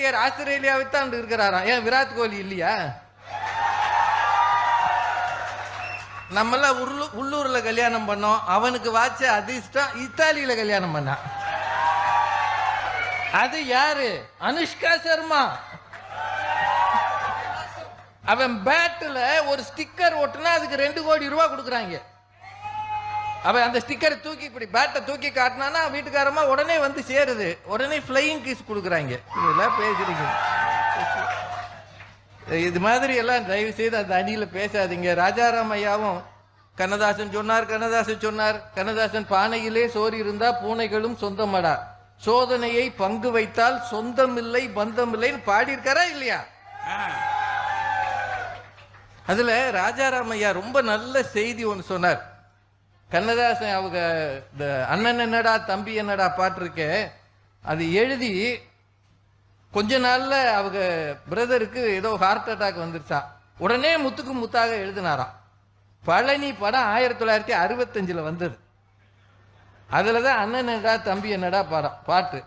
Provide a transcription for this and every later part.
கிரிக்கெட்டியர் ஆஸ்திரேலியாவை தான் இருக்கிறாராம். ஏன் விராட் கோலி இல்லையா? நம்மளாம் உள்ளூர் உள்ளூர்ல கல்யாணம் பண்ணோம். அவனுக்கு வாட்ச அதிர்ஷ்டம் இத்தாலியில கல்யாணம் பண்ணான் அது யாரு? அனுஷ்கா சர்மா. அவன் பேட்ல ஒரு ஸ்டிக்கர் ஓட்டுனா அதுக்கு ரெண்டு கோடி ரூபா கொடுக்குறாங்க. அவன் அந்த ஸ்டிக்கரை தூக்கி இப்படி பேட்டை தூக்கி காட்டினானா வீட்டுக்காரமா உடனே வந்து சேருது. உடனே ஃப்ளையிங் கிஸ் கொடுக்குறாங்க. இதெல்லாம் பேசுறீங்க இது மாதிரி எல்லாம் தயவு செய்து அந்த அணியில பேசாதீங்க. ராஜாராம் ஐயாவும் கண்ணதாசன் சொன்னார் கண்ணதாசன் சொன்னார். கண்ணதாசன் பானையிலே சோறு இருந்தா பூனைகளும் சொந்தமடா. சோதனையை பங்கு வைத்தால் சொந்தமில்லை பந்தமில்லைன்னு பாடியிருக்காரா இல்லையா? அதுல ராஜாராம் ஐயா ரொம்ப நல்ல செய்தி ஒன்று சொன்னார். கண்ணதாசன் அவங்க இந்த அண்ணன் என்னடா தம்பி என்னடா பாட்டுருக்கே அது எழுதி கொஞ்ச நாள்ல அவங்க பிரதருக்கு ஏதோ ஹார்ட் அட்டாக் வந்துருச்சா. உடனே முத்துக்கு முத்தாக எழுதினாராம். பழனி படம் ஆயிரத்தி தொள்ளாயிரத்தி அறுபத்தஞ்சில் வந்தது. அதில் தான் அண்ணன் என்னடா தம்பி என்னடா படம் பாட்டு.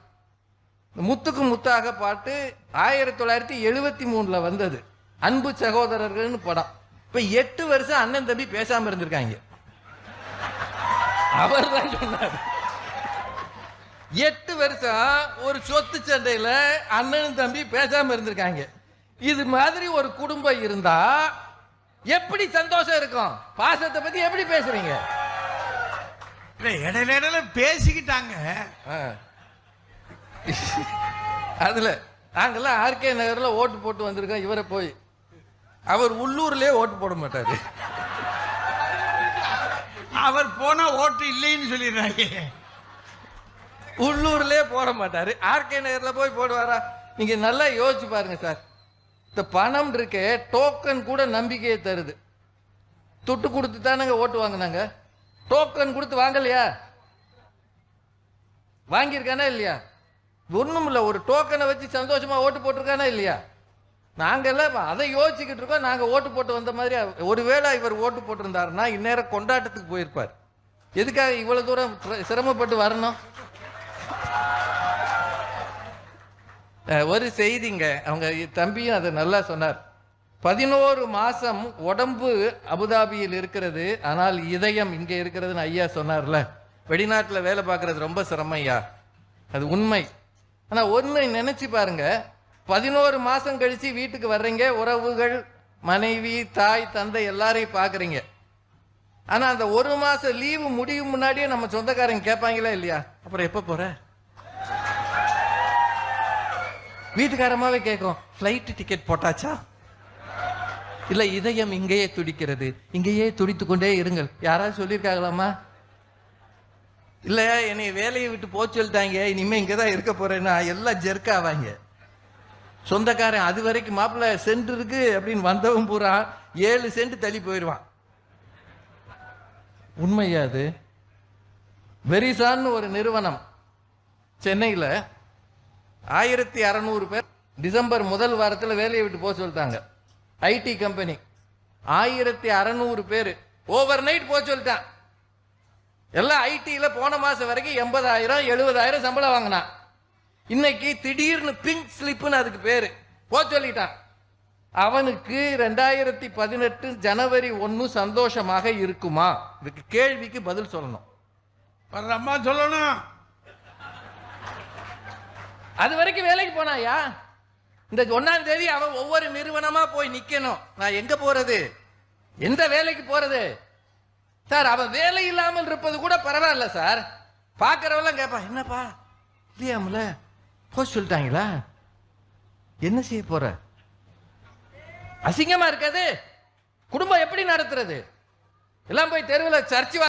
முத்துக்கு முத்தாக பாட்டு ஆயிரத்தி தொள்ளாயிரத்தி எழுபத்தி மூணில் வந்தது. அன்பு சகோதரர்கள்னு படம். இப்போ எட்டு வருஷம் அண்ணன் தம்பி பேசாமல் இருந்திருக்காங்க. அவர் தான் சொன்னார். எட்டு வருஷம் ஒரு சொத்து சண்டையில அண்ணனும் தம்பி பேசாம இருந்திருக்காங்க. இது மாதிரி ஒரு குடும்பம் இருந்தா எப்படி சந்தோஷம் இருக்கும்? பாசத்தை பத்தி எப்படி பேசுறீங்க? இடையில இடையில பேசிக்கிட்டாங்க. அதுல நாங்கெல்லாம் ஆர்கே நகர்ல ஓட்டு போட்டு வந்திருக்கோம் இவரை போய். அவர் உள்ளூர்லயே ஓட்டு போட மாட்டாரு. அவர் போனா ஓட்டு இல்லைன்னு சொல்லிடுறாங்க. உள்ளூர்லேயே போட மாட்டாரு. ஆர்கே நகர்ல போய் போடுவாரா? நீங்க நல்லா யோசிச்சு பாருங்க சார். இந்த பணம் இருக்கே டோக்கன் கூட நம்பிக்கையை தருது. துட்டு கொடுத்து தானங்க ஓட்டு வாங்கினாங்க? டோக்கன் கொடுத்து வாங்கலையா? வாங்கியிருக்கானா இல்லையா? ஒன்றும் இல்லை ஒரு டோக்கனை வச்சு சந்தோஷமா ஓட்டு போட்டிருக்கானா இல்லையா? நாங்கெல்லாம் அதை யோசிச்சுக்கிட்டு இருக்கோம். நாங்கள் ஓட்டு போட்டு வந்த மாதிரி ஒருவேளை இவர் ஓட்டு போட்டிருந்தாருன்னா இந்நேரம் கொண்டாட்டத்துக்கு போயிருப்பார். எதுக்காக இவ்வளோ தூரம் சிர- சிரமப்பட்டு வரணும்? ஒரு செய்திங்க. அவங்க தம்பியும் அதை நல்லா சொன்னார். பதினோரு மாதம் உடம்பு அபுதாபியில் இருக்கிறது. ஆனால் இதயம் இங்கே இருக்கிறதுன்னு ஐயா சொன்னார்ல. வெளிநாட்டில் வேலை பார்க்கறது ரொம்ப சிரமம் ஐயா. அது உண்மை. ஆனால் ஒன்று நினச்சி பாருங்கள் பதினோரு மாதம் கழித்து வீட்டுக்கு வர்றீங்க உறவுகள் மனைவி தாய் தந்தை எல்லாரையும் பார்க்குறீங்க ஆனால் அந்த ஒரு மாதம் லீவு முடியும் முன்னாடியே நம்ம சொந்தக்காரங்க கேட்பாங்களா இல்லையா? அப்புறம் எப்போ போகிற வீட்டுக்காரமாவே கேட்கும் ஃப்ளைட் டிக்கெட் போட்டாச்சா? இல்லை இதயம் இங்கேயே துடிக்கிறது. இங்கேயே துடித்து கொண்டே இருங்கள். யாராவது சொல்லியிருக்காங்களாமா இல்லையா என்னை வேலையை விட்டு போச்சு சொல்லிட்டாங்க இனிமேல் இங்கே தான் இருக்க போகிறேன்னா எல்லாம் ஜெர்க்காவாங்க சொந்தக்காரன் அது வரைக்கும் மாப்பிள்ள சென்ட் இருக்கு அப்படின்னு வந்தவன் பூரா ஏழு சென்ட் தள்ளி போயிடுவான். உண்மையா அது? வெரிசான்னு ஒரு நிறுவனம். சென்னையில் ஆயிரத்தி அறநூறு பேர் டிசம்பர் முதல் வாரத்தில் வேலையை விட்டு போக சொல்லிட்டாங்க. IT company. ஆயிரத்தி அறநூறு பேர் ஓவர் நைட் போக சொல்லிட்டான். எல்லாம் ஐடியில் போன மாதம் வரைக்கும் எண்பதாயிரம் எழுபதாயிரம் சம்பளம் வாங்கினான். இன்னைக்கு திடீர்னு பிங்க் ஸ்லிப்னு அதுக்கு பேரு. போக சொல்லிட்டான். அவனுக்கு ரெண்டாயிரத்தி பதினெட்டு ஜனவரி ஒன்று சந்தோஷமாக இருக்குமா? இதுக்கு கேள்விக்கு பதில் சொல்லணும். அம்மா சொல்லணும். அது வரைக்கும் வேலைக்கு போனாயா? இந்த ஒன்னாம் தேதி அவன் ஒவ்வொரு நிறுவனமா போய் நிக்கணும். நான் எங்க போறது? எந்த வேலைக்கு போறது? சார் அவன் வேலை இல்லாமல் இருப்பது கூட பரவாயில்ல சார். பாக்குறவெல்லாம் கேட்பான் என்னப்பா? இல்லையாமல? போக சொல்லிட்டாங்களா? என்ன செய்ய போற? அசிங்கமா இருக்காது. குடும்பம் எப்படி நடத்துறது? எல்லாம் போய் தெருவில் சர்ச்சு